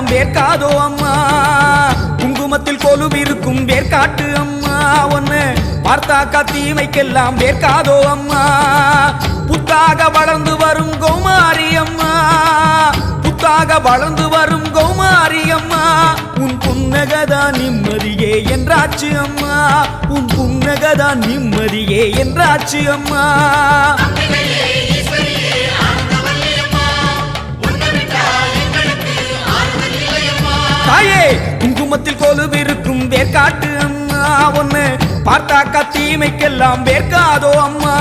எல்லாம் வேர்க்காதோ அம்மா. குங்குமத்தில் கொலுவிருக்கும் வேர்க்காட்டு அம்மா. உன்னை பார்த்தாக்கா தீமைக்கெல்லாம் வேர்க்காதோ அம்மா. புத்தாக வளர்ந்து வரும் கௌமாரி அம்மா. புத்தாக வளர்ந்து வரும் கௌமாரி அம்மா. உன் புன்னகதா நிம்மதியே என்றாச்சு அம்மா. உன் புன்னகதா நிம்மதியே என்றாச்சு அம்மா. தாயே குங்குமத்தில் கொலுவிருக்கும் வேர்க்காட்டு அம்மா. ஒன்னு பார்த்தாக்கா தீமைக்கெல்லாம் வேர்க்காதோ அம்மா.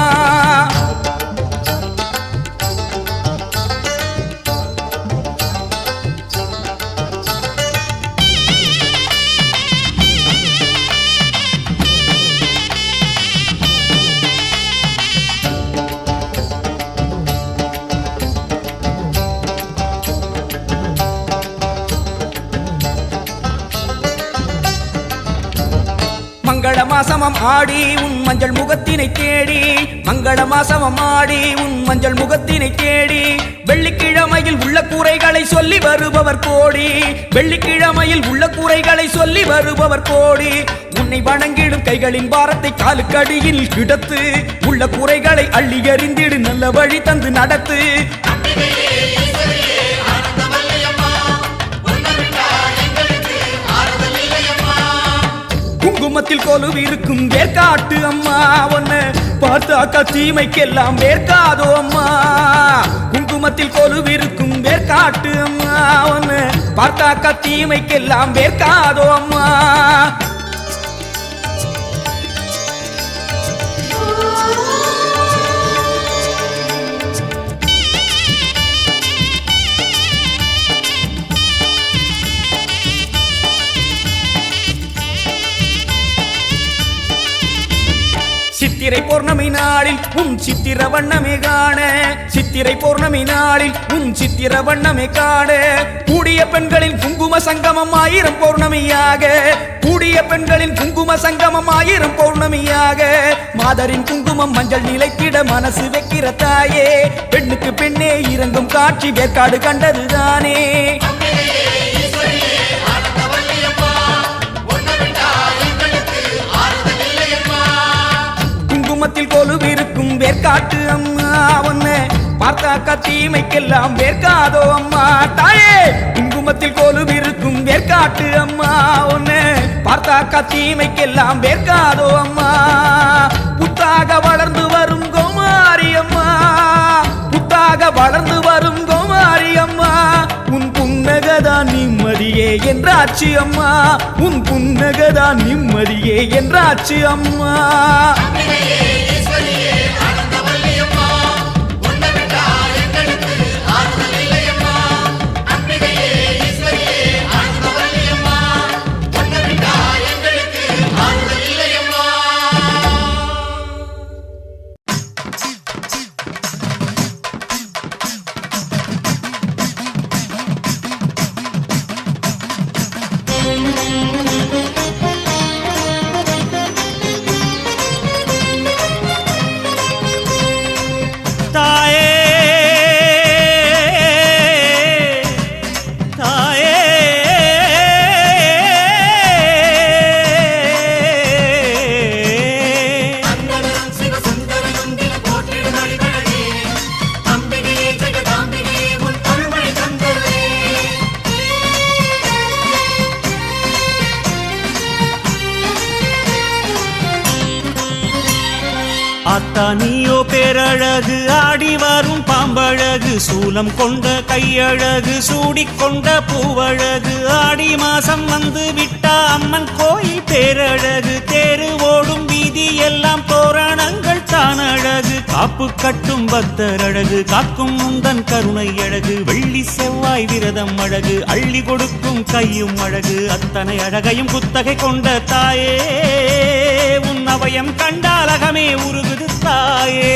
மங்கள மாசமம் ஆடி உன் மஞ்சள் முகத்தினை தேடி. மங்கள மாசமம் ஆடி உன் மஞ்சள் முகத்தினை தேடி. வெள்ளிக்கிழமையில் உள்ள கூரைகளை சொல்லி வருபவர் கோடி. வெள்ளிக்கிழமையில் உள்ள கூரைகளை சொல்லி வருபவர் கோடி. உன்னை வணங்கிடும் கைகளின் பாரத்தை காலுக்கடியில் கிடத்து. உள்ள குறைகளை அள்ளி எறிந்திடு நல்ல வழி தந்து நடத்து. கொலு இருக்குங்க வேர்க்காட்டு அம்மா. ஒன்னு பார்த்தாக்கா தீமைக்கெல்லாம் வேர்க்காதோ அம்மா. குங்குமத்தில் கொலுவிருக்கும் வேர்க்காட்டு அம்மா. ஒன்னு பார்த்தாக்கா தீமைக்கெல்லாம் வேர்க்காதோ அம்மா. பௌர்ணமி நாளில் உன் சித்திர வண்ணமே காண. சித்திரை பௌர்ணமி நாளில் உன் சித்திர வண்ணமே காண. கூடிய பெண்களின் குங்கும சங்கமம் ஆயிரம் பௌர்ணமியாக. கூடிய பெண்களின் குங்கும சங்கமம் ஆயிரம் பௌர்ணமியாக. மாதரின் குங்குமம் மஞ்சள் நிலைத்திட மனசு வைக்கிற தாயே. பெண்ணுக்கு பெண்ணே இறங்கும் காட்சி வேற்காடு கண்டதுதானே. குடும்பத்தில் கொலுவிருக்கும் வேர்க்காட்டு அம்மா ஒன்னு பார்த்தாக்கா தீமைக்கெல்லாம் வேர்க்காதோ அம்மா. தாயே குங்குமத்தில் கொலுவிருக்கும் வேர்க்காட்டு அம்மா ஒன்னு பார்த்தாக்கா தீமைக்கெல்லாம் வேர்க்காதோ அம்மா. புத்தாக வளர்ந்து வரும் கோமாரி அம்மா. புத்தாக வளர்ந்து என்றாச்சு அம்மா. உன் புன்னகதான் நிம்மதியே என்றாச்சு அம்மா. பாம்பழகு கொண்ட கையழகு சூடிக்கொண்ட பூவழகு ஆடி மாசம் வந்து விட்டா அம்மன் கோயில் பேரழகு தேரு ஓடும் வீதி எல்லாம் தோரணங்கள் தான் அழகு காப்பு கட்டும் பக்தர் அழகு காக்கும் முந்தன் கருணை அழகு வெள்ளி செவ்வாய் விரதம் அழகு அள்ளி கொடுக்கும் கையும் அழகு அத்தனை அழகையும் குத்தகை கொண்ட தாயே. உன் அவயம் கண்டாலகமே உருகுது தாயே.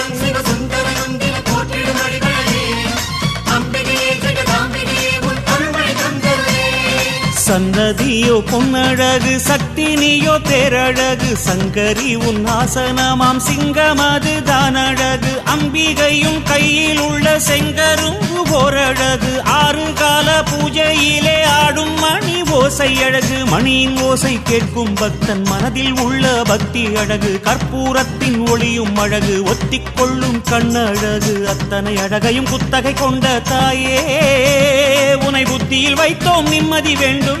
சன்னதியோ பொன்னழகு சக்தினியோ தேரழகு சங்கரி உன் ஆசனமாம் சிங்கமது தானழகு அம்பிகையும் கையில் உள்ள செங்கரும் ஓரழகு ஆறு கால பூஜையிலே ஆடும் மணி ஓசை அழகு மணியின் ஓசை கேட்கும் பக்தன் மனதில் உள்ள பக்தி அழகு கற்பூரத்தின் ஒளியும் அழகு ஒத்திக்கொள்ளும் கண்ணழகு அத்தனை அழகையும் குத்தகை கொண்ட தாயே உனை புத்தியில் வைத்தோம் நிம்மதி வேண்டும்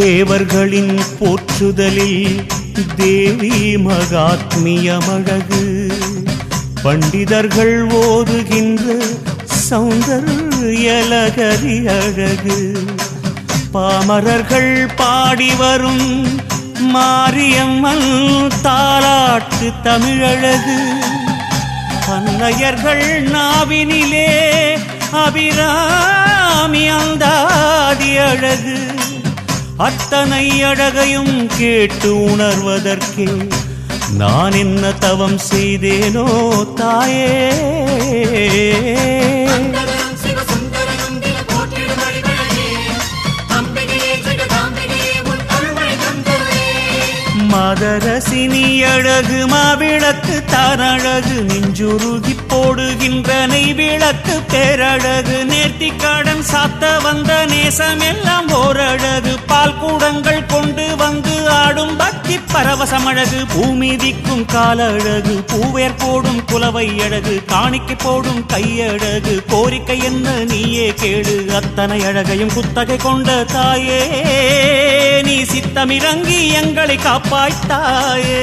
தேவர்களின் போற்றுதலில் தேவி மகாத்மியமழகு. பண்டிதர்கள் ஓதுகின்ற சௌந்தர்யலகரி அழகு பாமரர்கள் பாடி வரும் மாரியம்மன் தாலாட்டு தமிழழகு. பன்னையர்கள் நாவினிலே அபிராமி அந்தாதி அழகு அத்தனை அழகையும் கேட்டு உணர்வதற்கே நான் என்ன தவம் செய்தேனோ தாயே. மதரசினி அழகு மாவிளக்கு தானழகு நெஞ்சுருகி போடுகின்ற நெய் விளக்கு பேரழகு நேர்த்தி கடன் சாத்த வந்த நேசம் எல்லாம் ஓரழகு. பால் கூடங்கள் கொண்டு வந்து ஆடும் பக்தி பரவசமழகு. பூமி திக்கும் காலழகு பூவேர் போடும் குலவை அழகு காணிக்கை போடும் கையழகு. கோரிக்கை என்ன நீயே கேடு அத்தனை அழகையும் குத்தகை கொண்ட தாயே. நீ சித்தமிறங்கி எங்களை காப்பாய்த்தாயே.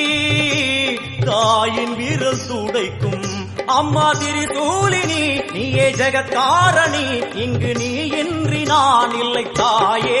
தாயின் வீரல் சூடைக்கும் அம்மா திரிசூலினி நீயே ஜெகத்காரணி. இங்கு நீ இன்றி நான் இல்லை தாயே.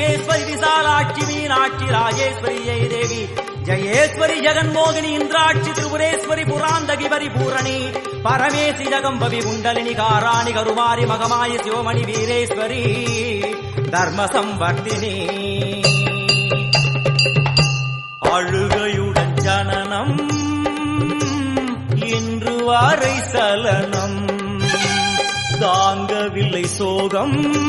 தேவேஸ்வரி விசாலாட்சி மீனாட்சி ராஜேஸ்வரி ஜெயதேவி ஜயேஸ்வரி ஜெகன்மோகினி இந்திராட்சி திரிபுரேஸ்வரி புராந்தகி பரிபூரணி. பரமேசி ஜகம்பவி குண்டலினி காராணி கருமாரி மகமாயி சிவமணி வீரேஸ்வரி. தர்ம சம்பர்த்தினி அழுகையுடன் ஜனனம். இன்று வாரை சலனம். தாங்கவில்லை சோகம்.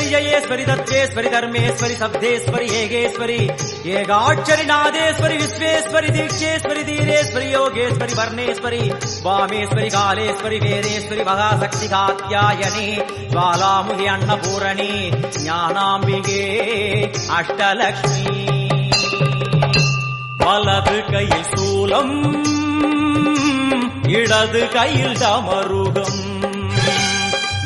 வீடேஸ்வரி ஜயேஸ்வரி தத்தேஸ்வரி தர்மேஸ்வரி சப்தேஸ்வரி ஏகேஸ்வரி ஏகாட்சரி நாதேஸ்வரி விஸ்வேஸ்வரி தீட்சேஸ்வரி தீரேஸ்வரி யோகேஸ்வரி வர்ணேஸ்வரி வாமேஸ்வரி காலேஸ்வரி வேதேஸ்வரி மகாசக்தி காத்தியாயனி ஜுவாலாமுகி அன்னபூரணி ஞானாம்பிகே அஷ்டலக்ஷ்மி. வலது கையில் சூலம் இடது கையில் தமருகம்.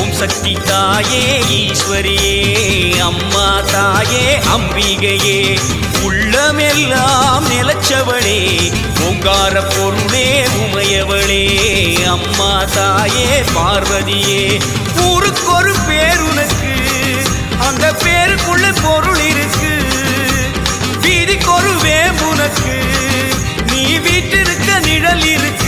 ஓம் சக்தி தாயே ஈஸ்வரியே அம்மா தாயே அம்பிகையே. உள்ளமெல்லாம் நிலச்சவளே ஓங்கார பொருளே உமையவளே. அம்மா தாயே பார்வதியே ஊருக்கொரு பேர் உனக்கு அந்த பேருக்குள்ள பொருள் இருக்கு. வீதிக்கொரு ஒரு வேம்புனக்கு நீ வீட்டிருக்க நிழல் இருக்கு.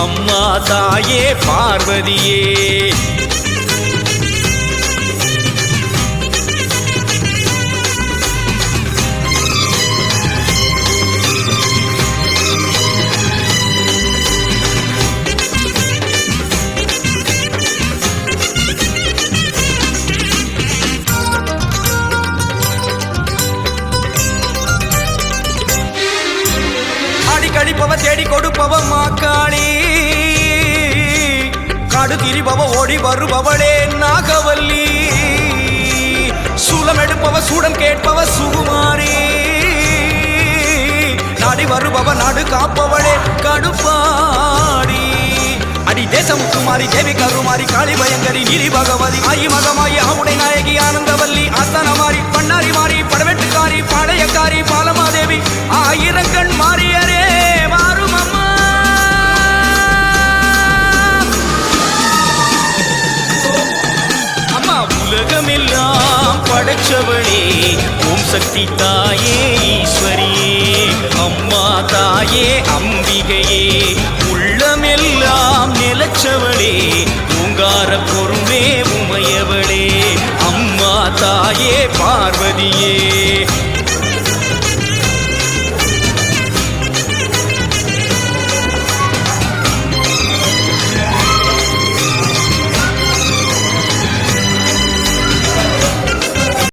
அம்மா தாயே பார்வதியே. சூடம் கேட்பவ சுகுமாரி. நாடி வருபவ நாடு காப்பவளே கடுப்பாடி. அடி தேசம் குமாரி தேவி கருமாரி காளி பயங்கரி நீலி பகவதி ஆயி மகமாயி அவுடை நாயகி ஆனந்தவல்லி ஆஸ்தானமாரி பண்ணாரி மாறி படவெட்டுக்காரி பாளையக்காரி பாலமாதேவி ஆயிரங்கண் மாறியரே. உலகமெல்லாம் படைச்சவளே ஓம் சக்தி தாயே ஈஸ்வரியே அம்மா தாயே அம்பிகையே. உள்ளமெல்லாம் நிலச்சவளே பூங்கார பொருளே உமையவளே அம்மா தாயே பார்வதியே.